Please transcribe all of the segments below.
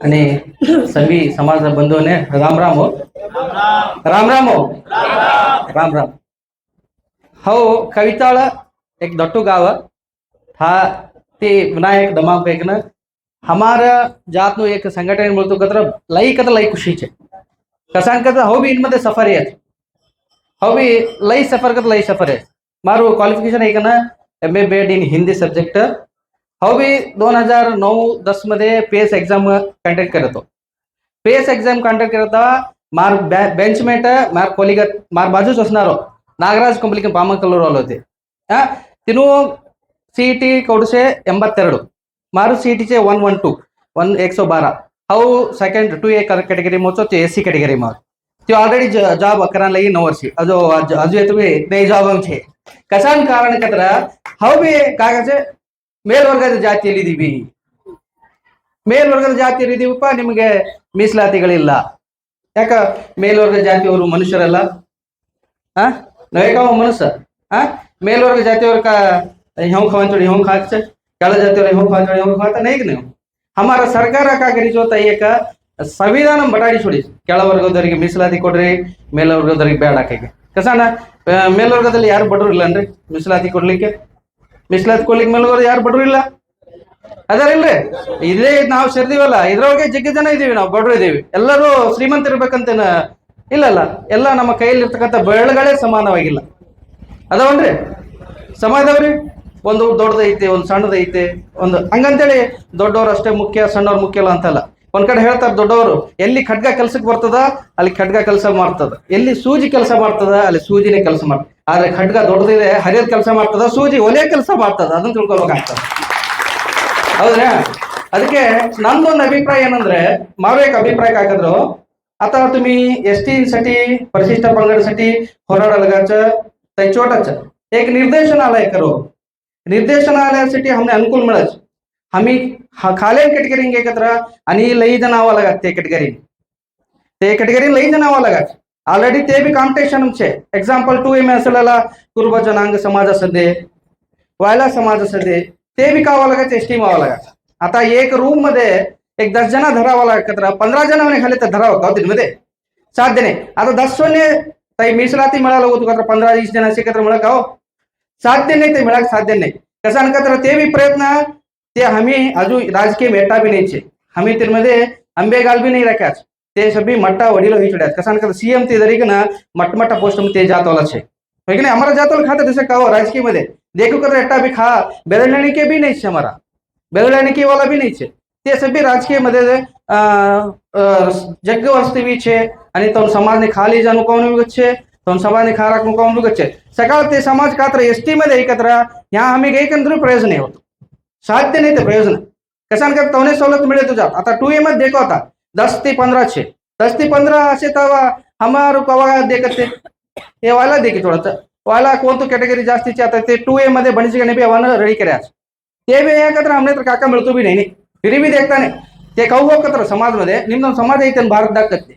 आणि सगळी समाज बंधूने राम राम हो. राम राम हो. राम राम. हो कविताळ एक दट्टू गाव. हा ते विनायक दमापैकनं हमारा जात नो एक संघटने बोलतो कत्र लई कत्र लई खुशीचे कसान कत्र हो बी इनमध्ये सफर आहे हो बी लई सफर करत लई सफर आहे मारू क्वालिफिकेशन आहे का ना M A BEd in Hindi subject हाऊ बी दोन हजार नऊ दसमध्ये पी एस एक्झाम कॉन्टॅक्ट करतो पी एस एक्झाम कॉन्टॅक्ट करतो मार्क बेंच मेट मार्क कोलीगत मार बाजूच वसणारो नागराज कोंप्लिक पाम कलर होते आ तिनू सी टी कोडशे एम्बत्तेर मारू सी ई टी चे वन वन टू वन एकसो बारा हाऊ सेकेंड टू ए कॅटेगरी मतचो ए सी कॅटेगरी मार ति ऑलरेडी जॉब अकरा लागी नो ए सी अजू हजू ये तुम्ही जॉबचे कसान कारण के अंदर हव काय ಮೇಲ್ವರ್ಗದ ಜಾತಿಯಲ್ಲಿ ಇದೀವಿ. ಮೇಲ್ವರ್ಗದ ಜಾತಿಯಲ್ಲಿ ಇದೀವಪ್ಪ, ನಿಮಗೆ ಮೀಸಲಾತಿಗಳಿಲ್ಲ. ಯಾಕ ಮೇಲ್ವರ್ಗ ಜಾತಿಯವರು ಮನುಷ್ಯರಲ್ಲ? ಆ? ನಾವೇಗಾವ ಮನುಷ್ಯ? ಆ? ಮೇಲ್ವರ್ಗ ಜಾತಿಯವ್ರ ಹೆಂಗ್ ಹಾಂಚೋಡಿ ಹೆಂಗ್ ಹಾಕ್ಸ? ಕೆಳ ಜಾತಿಯವ್ರ ಹೆಂಗ್ ಹಾಂಚೋಡಿ ಹೆಂಗ್ ಹಾಕ ಈಗ ನೀವು? ಹಮಾರ ಸರ್ಕಾರ ಕಾಗರಿಸುವ ತಯಕ ಸಂವಿಧಾನ ಬಟಾಡಿಸೋಡಿ ಕೆಳವರ್ಗದವರಿಗೆ ಮೀಸಲಾತಿ ಕೊಡ್ರಿ, ಮೇಲ್ವರ್ಗದವರಿಗೆ ಬೇಡ ಕೈಗೆ ಕಸಣ್ಣ ಮೇಲ್ವರ್ಗದಲ್ಲಿ ಯಾರು ಬಡ್ರು ಇಲ್ಲ ಅಂದ್ರೆ ಮೀಸಲಾತಿ ಕೊಡ್ಲಿಕ್ಕೆ? ಮೀಸಲಾತಿ ಕೊಡ್ಲಿಕ್ಕೆ ಮೇಲ್ವರ್ಗ ಯಾರು ಬಡ್ರು ಇಲ್ಲ? ಅದಾರಿಲ್ರಿ ಇದೇ ನಾವು ಸೇರ್ದಿವಲ್ಲ, ಇದ್ರೊಳಗೆ ಜಗ್ಗಿ ಜನ ಇದೀವಿ ನಾವು, ಬಡ್ರು ಇದೀವಿ. ಎಲ್ಲರೂ ಶ್ರೀಮಂತ ಇರ್ಬೇಕಂತೇನ ಇಲ್ಲ ಇಲ್ಲ ಎಲ್ಲ ನಮ್ಮ ಕೈಯಲ್ಲಿ ಇರ್ತಕ್ಕಂಥ ಸಮಾನವಾಗಿಲ್ಲ. ಅದಾವನ್ರಿ? ಸಮ ಇದಾವ್ರಿ ಒಂದು ದೊಡ್ಡದೈತೆ, ಒಂದು ಸಣ್ಣದೈತೆ, ಒಂದು ಹಂಗಂತೇಳಿ ದೊಡ್ಡವ್ರು ಅಷ್ಟೇ ಮುಖ್ಯ, ಸಣ್ಣವ್ರು ಮುಖ್ಯ ಅಲ್ಲ ಅಂತಲ್ಲ. ಒಂದ್ ಕಡೆ ಹೇಳ್ತಾರೆ ದೊಡ್ಡವರು ಎಲ್ಲಿ ಖಡ್ಗ ಕೆಲ್ಸಕ್ಕೆ ಬರ್ತದ ಅಲ್ಲಿ ಖಡ್ಗ ಕೆಲಸ ಮಾಡ್ತದ ಎಲ್ಲಿ ಸೂಜಿ ಕೆಲಸ ಮಾಡ್ತದ ಅಲ್ಲಿ ಸೂಜಿನೇ ಕೆಲಸ ಮಾಡ್ತದ ಆದ್ರೆ ಖಡ್ಗ ದೊಡ್ಡದಿದೆ ಹರಿಯೋದ್ ಕೆಲಸ ಮಾಡ್ತದ ಸೂಜಿ ಒಲೆ ಕೆಲಸ ಮಾಡ್ತದ ಅದನ್ನ ತಿಳ್ಕೊಬೇಕಾಗ್ತದ ಹೌದ್ರಾ ಅದಕ್ಕೆ ನಂದೊಂದು ಅಭಿಪ್ರಾಯ ಏನಂದ್ರೆ मारो एक अभिप्राय काय करतो आता तुम्ही एस टी साठी परिशिष्ट पंगडसाठी होराड अलगाचं छोटाच एक निर्देशनालय करो निर्देशनालयासाठी हमने अनुकूल मिळच आम्ही खालेन कॅटेगरींक एकत्र आणि लई जनावा लागत ते कॅटेगरी ते कॅटेगरी लई जनावा लागत ऑलरेडी ते B competition example two M असलेला कुर्ब जनांग समाज असे दे वायला समाज असे दे ते बी कावा लागत टी व्हावं लागत आता एक रूममध्ये एक दस जण धरावा लागत पंधरा जणांनी खाली तर धरावं का मध्ये साध्य नाही आता दस सोने ताई मिसळाती मिळाला होतो का पंधरा वीस जणांशी एकत्र मिळा का हो साध्य नाही ते मिळाक साध्य नाही कसं अनकत्र ते बी प्रयत्न ते आम्ही राजकीय मेटा भी नहीं छे आम्ही त्यामध्ये आंबेगाल बी नाही राख्या सभी मट्टा वडील होई कसान कर सीएम ते तरीके ना मटमटा पोस्ट में ते जातवाला छे है हमारा जातवाल खाते जैसे कहो राजकीय में देखो कर एटा भी खा बेरल के भी नहीं हमारा बेरल के वाला भी नहीं छे ते सभी राजकीय मध्य जग वस्ती भी छे तो समाज ने खाली जाणू कोण है तो समाज ने खा राखू कोण उगत छे सकाळ ते समाज कात्र एसटी एकत्र हाँ हमें गई कंत्र प्रयोजन होतो साहित्य नहीं थे, प्रयोजन। कशाने का तवने सवलत तो मिळे तुझ्यात तो आता टू ए मध्ये देखो आता। दस ती पंद्रह छे। दस ती पंद्रह असे तवा हमार कवा देखते हे वाला देखी थोडं वाला कोणतो कॅटेगरी जास्तीची आता ते टू ए मध्ये बणीची नाही वाला रेडी करायच ते बी याकत्र हमने तर काका मिळतो भी नाही फिरी बी देखता नाही। ते काऊ होकत्र समाजमध्ये निम्दम समाज ಐತೆ ಭಾರತದಾಗ ಕತ್ತೆ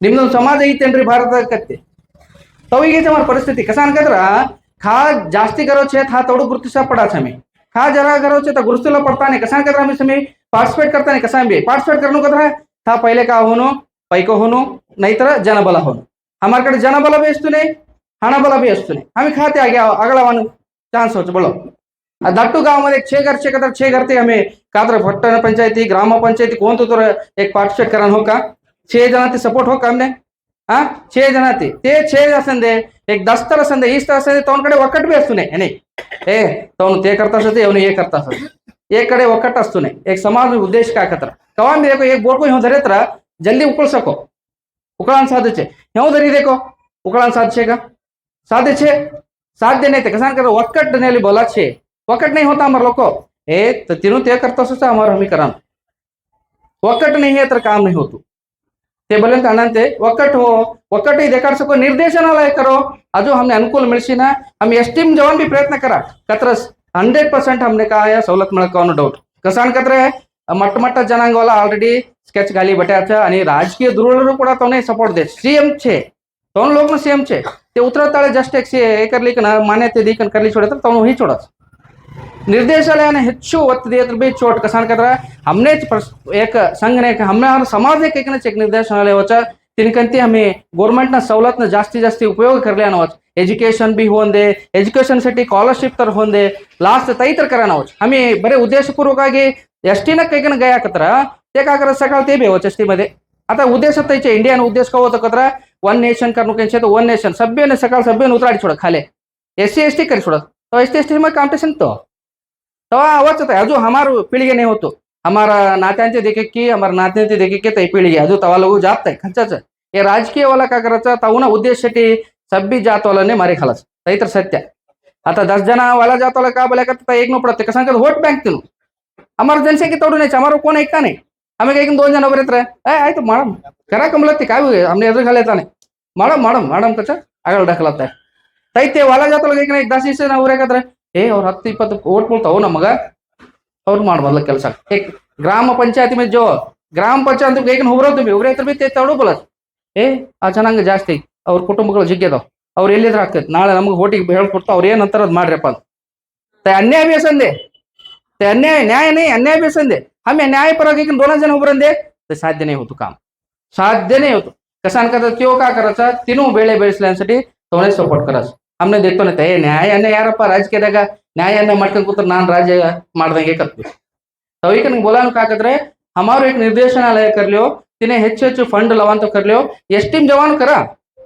ನಿಮ್ದೊಂದು ಸಮಾಜ ಐತೇನ್ರಿ ಭಾರತದಾಗ ಕತ್ತೆ ತವಿಗೈತೆ ಮಾರ ಪರಿಸ್ಥಿತಿ ಕಸ ಅನ್ಕದ್ರ ಖಾ ಜಾಸ್ತಿ ಕರೋ ಛೇತ್ ಹಾ ತೌಡು ಗುರುತಿಸ ಪಡಾಚಮಿ हा जरा करावं तर पड़ता पडताना कसा करता आम्ही तुम्ही पार्टिसिपेट करता करताना कसा आम्ही पार्टिसिपेट करणं कथा था पहिले का होणो పైకి హోను నైతర జనబల హోను హమార్ కడ జనబల వేస్తూనే హణబల వేస్తూనే హమే ఖాతే ఆగే అగలవాను ఛాన్స్ వచ్చు బలో దట్టు गाव मध्ये छे घर छे कदर छे घरते हमे कादर भट्टन पंचायती ग्राम पंचायती कोण तो तुरा एक पार्टिसिपेट करन हो का छे जनाते सपोर्ट हो का हमने हाँ छे जनाते ते छे असंदे एक दस तरह संदे इस तरह संदे तो उनकड़े वकट भी असुने नहीं ಏ ತವನು ತೇ ಕರ್ತಾಸತೆ ಅವನು ಏ ಕರ್ತಾಸ ಏ ಕಡೆ ಒಕ್ಕಟ್ಟಸ್ತುನೆ ಏಕ ಸಮಾಜ ಉದ್ದೇಶಕ್ಕೆ ಹಾಕತ್ರ ಕವಾಮಿ ಬೇಕೋ ಏಕ ಬೋಡ್ಕೋ ಹಿಂಗೆ ದರೆತ್ರ ಜಲ್ದಿ ಉಕ್ಕಳ್ಸಕೋ ಉಕ್ಕಳನ್ ಸಾಧಿಸೆ ಹೆಂಗೆ ದರಿದೇಕೋ ಉಕ್ಕಳನ್ ಸಾಧಿಸೇಗ સાધે છે સાધ્ય નહીં તે કસાન કરતા વકટ નહીં બોલા છે વકટ નહીં હોતા અમારા લોકો એ તો તેનું તે કરતા શું છે અમારું હમીકરણ વકટ નહીં હે તો કામ નહીં હોતું તે ભલે અનંતે વકટ હો ಒಕ್ಕಟ್ಟು नहीं है तर काम नहीं होतो ते बोले अनंते ಒಕ್ಕಟ್ಟು हो ಒಕ್ಕಟ್ಟು देखाड सको निर्देशनालय करो अजून हमने अनुकूल मिळशीना आम्ही एसटीम जवान भी प्रयत्न करा कत्र हंड्रेड पर्सेंट हमने काय सवलत मिळत का डाऊट कसान कत्र ಮಟ್ಟ ಜನಾಂಗವಲ್ಲ ಆಲ್ರೆಡಿ ಸ್ಕೆಚ್ ಗಾಲಿ ಬಟ್ಯಾಚ आणि राजकीय दुर्बळ ಕೂಡ तवने सपोर्ट दे सीएम छे तवन लोग सीएम छे ते उतरताळे जस्ट एक हे करली ना मान्यते दी करली छोडे तर तवन ही छोडच निर्देशालयाने ಹೆಚ್ಚು ಒತ್ತು दिए तर भी छोट कसान का तरह हमने प्रस- एक संघ ने हमने तिन कनती आम्ही गोवर्मेंट ಜಾಸ್ತಿ ಜಾಸ್ತಿ ಉಪಯೋಗ जास्ती जास्ती उपयुग करल्या ना एज्युकेशन भी होंदे ಎಜುकेशन साठी स्कॉर्शीप तर होंदे लास्ट ताई तर करा ना ओच हमे बरे उद्देशपूर्वकಾಗಿ ಎಸ್ ಟಿ ನ ಕೈಕಿನ ಗಯಾಕತ್ರ ತೇಕಾಕರ ಸಕಳ ತೈಬೇ ವಚ್ ಎಸ್ ಟಿ ಮದಿ. ಅಂತ ಉದ್ದೇಶ ತೈಚ ಇಂಡಿಯನ್ ಉದ್ದೇಶ ಕೋತಕತ್ರ ಒನ್ ನೇಷನ್ ಕಣ್ಣು ಕೈಶೇತ ಒನ್ ನೇಶನ್ ಸಬ್ಯನ ಸಕಳ ಸಭೆನ ಉತರಾಡಿಚ್ ಕೊಡು ಎಸ್ ಸಿ ಎಸ್ ಟಿ ಕರಿಸ್ಕೊಡತಾವ ಎಸ್ ಟಿಸ್ ಟಿ ಮ ಕಾಂಪ್ಟೇಷನ್ ತೋ. ತವಾ ಅವಚತೈ ಹಜು हमಾರೂ ಪೀಳಿಗೆ ನೇ ಹೋತು हमಾರ ನಾತ್ಯಂತಿ देकी की हमाराती ದೇಕಕ್ಕೆ ತೈ ಪೀಳಿಗೆ. पीळगी हजू तवा लोक जातई ಈ ರಾಜಕೀಯ ಒಲಕ್ಕಾಗರಚ ತವನ ಉದ್ದೇಶಟಿ ಸಬ್ಬಿ ಜಾತೋಲನೆ ಮಾರಿ ಖಲಸ್. ರೈತರ ಸತ್ಯ. ಆತ ದಸ್ ಜನ ಒಲ ಜಾತೋಲ ಕಾಬಲಕತ್ತ ಏಕ್ನು ಪಡತ್ತೆ ಕಸಂಕದ ಹೋಟ್ ಬ್ಯಾಂಕ್ ತಿನ್ನು. ಎಮರ್ಜೆನ್ಸಿಗೆ ತೋಡು ನೆಚ್ಚ ಅಮರು ಕೋನ್ ಐಕ್ತಾನೆ ಆಮೇಲೆ ಈಗ ದೋನ್ ಜನ ಒಬ್ಬರಿತ್ರ ಏ, ಆಯ್ತು ಮಾಡ ಕರ ಕಂಬಲತ್ತಿ ಕಾವಿ ಅಮ್ನೆ ಎದುರು ಕಲೆತಾನೆ ಮಾಡಮ್ ಮಾಡಮ್ ಮಾಡಮ್ ಕಚ ಆಗಲ್ ಡಾಕಲತ್ತೆ. ತೈತೆ ಹೊಲ ಜಾತೊಳಗೆ ಈಗ ದಾಸಿಸ ಜನ ಊರಾಕಂದ್ರೆ ಏ, ಅವ್ರ ಹತ್ತು ಇಪ್ಪತ್ತು ವೋಟ್ ಬೀಳ್ತಾವು ನಮಗ ಅವ್ರು ಮಾಡ್ಬಲ್ಲ ಕೆಲಸ. ಗ್ರಾಮ ಪಂಚಾಯತಿ ಮೇಲೆ ಜೋ, ಗ್ರಾಮ ಪಂಚಾಯತ್ ಗೈಕನ್ ಹುಬ್ರೋ ತಮಿ ಹುಬ್ರೈತರ ಬಿ ತೌಡು ಬಲತ್ ಏ, ಆ ಜನಾಂಗ ಜಾಸ್ತಿ. ಅವ್ರ ಕುಟುಂಬಗಳು ಜಿಗ್ಗೆದವು ಅವ್ರು ಎಲ್ಲಿದ್ರೆ ಆಗ್ತೈತೆ ನಾಳೆ ನಮ್ಗೆ ಹೋಟಿಗೆ ಹೇಳ್ಕೊಡ್ತು ಅವ್ರು ಏನಂತಾರ ಅದು ಮಾಡ್ರಪ್ಪ ಅದು. ತ ಅನ್ಯಾಯ ಬೇಸಂದೆ ತ ಅನ್ಯಾಯ ನ್ಯಾಯನೇ ಅನ್ಯಾಯ ಬೇಸಂದೆ ಹಮ್ಮೆ ನ್ಯಾಯಪರವಾಗಿ ಈಗ ದೋನ ಜನ ಒಬ್ಬರಂದೆ ಸಾಧ್ಯನೇ ಹೋತು ಕಾಮ. ಸಾಧ್ಯನೇ ಹೋತು. कसान का ಕಾ का करायचा तिनू बेळे ಬೆಳೆಸ್ಲನ್ಸಟಿ ಸಪೋರ್ಟ್ ಕರಸ್. हमने देखो ना ಏ ನ್ಯಾಯನ ಯಾರಪ್ಪ ರಾಜಕೀಯದಾಗ ನ್ಯಾಯನ ಮಾಡ್ಕೊಂಡು ಕೂತ್ರ ನಾನು ರಾಜ್ಯ ಮಾಡ್ದಂಗೆ ಕತ್ತಿ ತವೀಕ ನಂಗೆ ಬೋಲಾನ ಕಾಕದ್ರೆ, ಹಮಾರು ಈಗ ನಿರ್ದೇಶನಾಲಯ ಕರ್ಲಿಯೋ कर लियो तिने ಹೆಚ್ಚು ಹೆಚ್ಚು फंड लवान तो कर लियो एसटीम जवान करा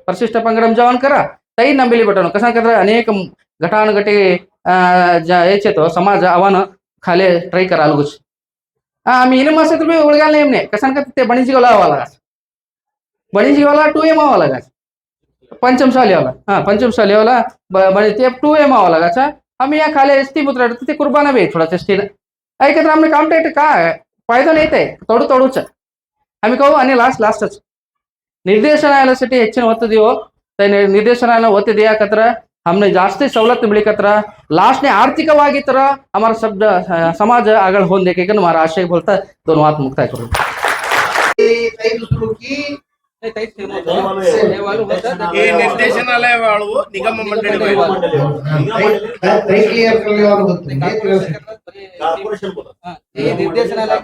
परिशिष्ट पंगडम जवान करा तई नंबिली बटन कसा करता अनेक घटानुघटी याचे तो समाज आव्हान खाली ट्राय करा लगूच आम्ही इन मासे तुम्ही उळगाल नाही एमने कसा करता ते बणीजीवाला आवा लागा बणीजीवाला टू एम आवा लागा पंचम शालेवाला हा पंचम शालेवाला बणी ते टू एम आवा लागाचा आम्ही या खाली एसटी मुद्रा ते कुर्बाना बी थोडा एसटीला ऐकत आम्ही कॉन्टॅक्ट काय फायदा नाही ते तोडू तोडूच ಅಮಿಕೋ ಅನಿ ಲಾಸ್ಟ್ ಲಾಸ್ಟ್ ಅಚ್ ನಿರ್ದೇಶನಾಲಯ ಸಿಟಿ ಹೆಚ್ಚಿನ ಒತ್ತದಿವೋ ನಿರ್ದೇಶನಾಲಯ ಒತ್ತಿದೆ ಯಾಕತ್ರ हमने ಜಾಸ್ತಿ ಸವಲತ್ತು ಮಿಳಿಕತ್ರ ಲಾಸ್ಟ್ನೇ ಆರ್ಥಿಕವಾಗಿ ತರ ಅಮರ ಶಬ್ದ ಸಮಾಜ ಆಗಲ್ ಹೊಂದೇಕೆ ಮಾರ ಆಶಯ ಬೋಲ್ತಾ ದೋನ್ ಮಾತು ಮುಕ್ತಾಯ ಕೊಡು ಈ ನಿರ್ದೇಶನಾಲಯ ಬಾಳು ನಿಗಮ ಮಂಡಳಿ ನಿರ್ದೇಶನಾಲಯ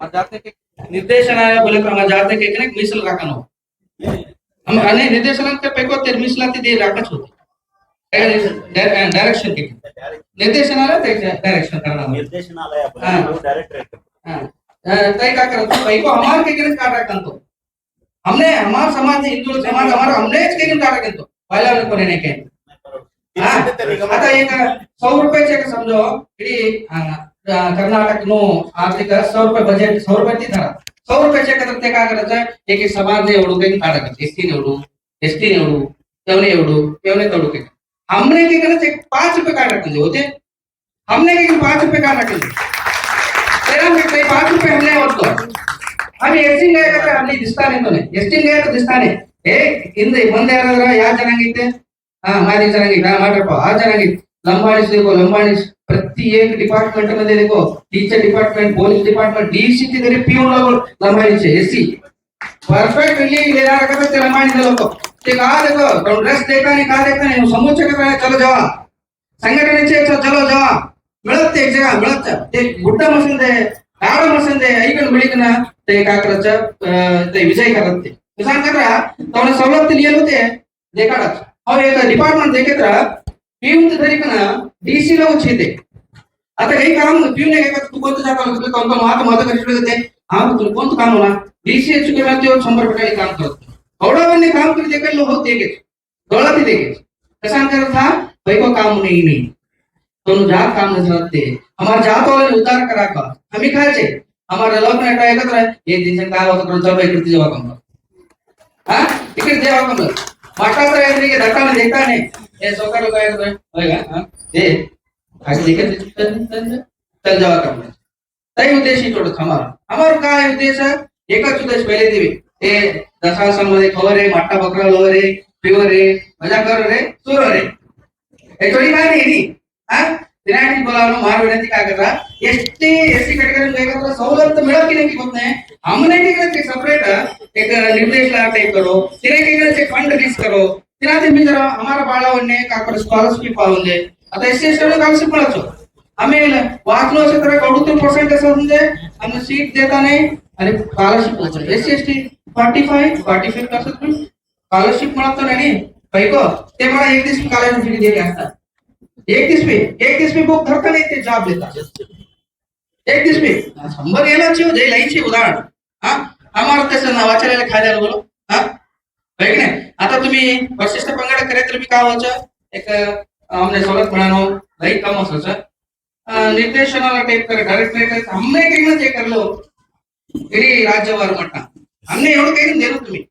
ಕಲ್ಯಾಣ ಗೊತ್ತು ಕಾರ್ಪೊರೇಷನ್ बोला हे निर्देशनालय करता हो हमारा जाते के निर्देशनालय बोले तो हमारा जाते के कने मिसल राखनो हम अने निर्देशनालय के पैको तेर मिसलाती दे राखच होती डायरेक्शन के निर्देशनालय ते डायरेक्शन करना ನಿರ್ದೇಶನಾಲಯ ಹಾ. ಡೈರೆಕ್ಟರೇಟ್ हाँ, तय का करतो पैको हमार के कने काटा कंतो हमने हमार समाज हिंदू समाज हमारा हमने के कने काटा कंतो पहिला कोणी नाही काही हा, आता एक सौ रुपयाचे एक समजो इडी कर्नाटकनो आर्थिक सौ रुपये बजेट सौ रुपयाची धरा सौ रुपयाचे एकत्र ते काय करायचं एक एक समाजने एवढू काही काढायचं एस टी एवढू एस टी एवढू तेवणे एवढू तेवणे तेवढू काही हमने काय करायचं एक पाच रुपये काय टाकायचे होते हमने काय केलं, पाच रुपये काय टाकायचे तेरा में काही पाच रुपये हमने होतो आम्ही एस टी काय आपली दिसताने तो नाही एस टी काय दिसताने हे ಹಿಂದೆ ಮುಂದೆ ಯಾರಾದ್ರ ಯಾವ ಜನಾಂಗೈತೆ ಹಾ ಮಾದಿ ಜನಾಂಗಿ ನಾ ಮಾಡ್ರಪ್ಪ ಆ ಜನಾಂಗಿ ಲಂಬಾಣಿಸ್ देखो लंबाणीस प्रति एक डिपार्टमेंट मध्ये देखो teacher department police department DC ची तरी पिऊन लोक लंबाणीचे एसी परफेक्ट रिलीव देणार का ते लंबाणीचे लोक ते का देखो ड्रेस देता नाही का देता नाही समोरचे का चलो जावा संघटनेचे चलो जावा मिळत ते एक जगा मिळत ते गुड्ड मसंदे गाड मसंदे ऐकून मिळिकन ते काय करायचं अं, ते विजय करत ते किसान करा तेवढे सवलत लिहिलं होते देखाडाच अहो एक डिपार्टमेंट देखत पिऊन तरी का डीसी ला उचिते आता काही काम पिऊन नाही का तू कोणतं जाता तुला काम काम आता माझं कशी होते हा तुला कोणतं काम होणार डीसी एच केला ते शंभर टक्के काम करत एवढा काम करी देखील होत देखेच डोळा ती देखेच कसा करत हा पैको काम नाही नाही दोनों जात काम नहीं समझते हमारे जात वाले उद्धार करा का हम ही खाए छे हमारे लोग ने ट्राई कर रहे एक दिन से का होता करो चलो एक करती जवा कम हाँ टिकट देवा कम ಮಾತಾಡ್ತಾ ಇದ್ರಿ ಈಗ ದಕ್ಕಾನೆ ದಕ್ಕಾನೆ ಏ ಸೌಕರ್ಯ ಉಪಯೋಗ ಏ ಹಾಗೆ तंजावा करण्याचा काही उद्देश थोडं हमारा हमार काय उद्देश? एकच उद्देश पहिले देवी. ते दशासनमध्ये खवर रे माटा बकरा लो रे पिवर रे मजा कर रे चोर रे. याच्यावर काय नाही हा? विनायक बोलावलं मार विनंती काय करा एसटी एसटी कॅटेगरी ಬೇಕಾದ್ರೆ ಸವಲತ್ತು मिळत की नाही होत नाही हमने की करते सेपरेट एक निर्देश ला टाइप करो तिने की करते फंड रिलीज करो तिने ते मी जरा हमारा बाळावने का कर स्कॉलरशिप पावून दे आता एसटी एसटी स्कॉलरशिप मिळतो आम्ही वाचलो असं तर अडुतीस पर्सेंट असं म्हणजे आम्ही सीट देता नाही आणि scholarship S C S T forty five forty fifth असं तुम्ही स्कॉलरशिप मिळतो नाही पैको ते मला एक दिवस स्कॉलरशिप फ्री दिले असतात एकतीसवी एकतीसवी बुक नाही ते जाब देतात. एकतीसवी शंभर येण्याची जाईल आईची उदाहरण. हा? आम्हाला त्याचं नाव वाचायला खायला बोलो हा? नाही? आता तुम्ही वशिष्ठ पंगड करे तर मी काय व्हायचं? एक हमने सौलत बनानो लई काम असायचं. निर्देशनाला टाईप करे डायरेक्टर करे. हमने काही ना ते करलो. इडी राज्यवार म्हणता हमने एवढं काही देलो तुम्ही.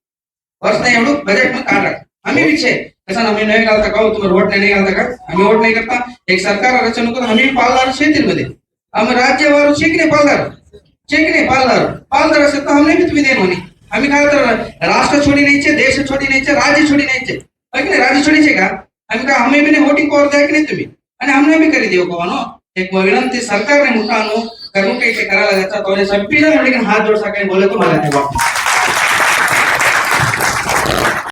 वर्ष नाही एवढं बजेट मग काढा. आम्ही विषय. कसा आम्ही नाही घालता का तुम्ही वोट नाही घालता का आम्ही वोट नाही करता। एक सरकार रचना करून आम्ही पालदार शेतीमध्ये आम्ही राज्यवार शेकणे पालदार? शेकणे पालदार? पालदार असेल तर आम्ही बी तुम्ही देण म्हणे आम्ही काय तर राष्ट्र छोडी न्यायचे देश छोडी न्यायचे राज्य छोडी न्यायचे है की नाही? राज्य छोडीचे का? आम्ही काय आम्ही बी वोटिंग पावर द्या की नाही तुम्ही? आणि आम्ही बी करी देऊ का एक विनंती सरकारने मोठा काही ते करायला जायचा तो संपीला म्हणजे हात जोड सकाळी बोलतो मला ते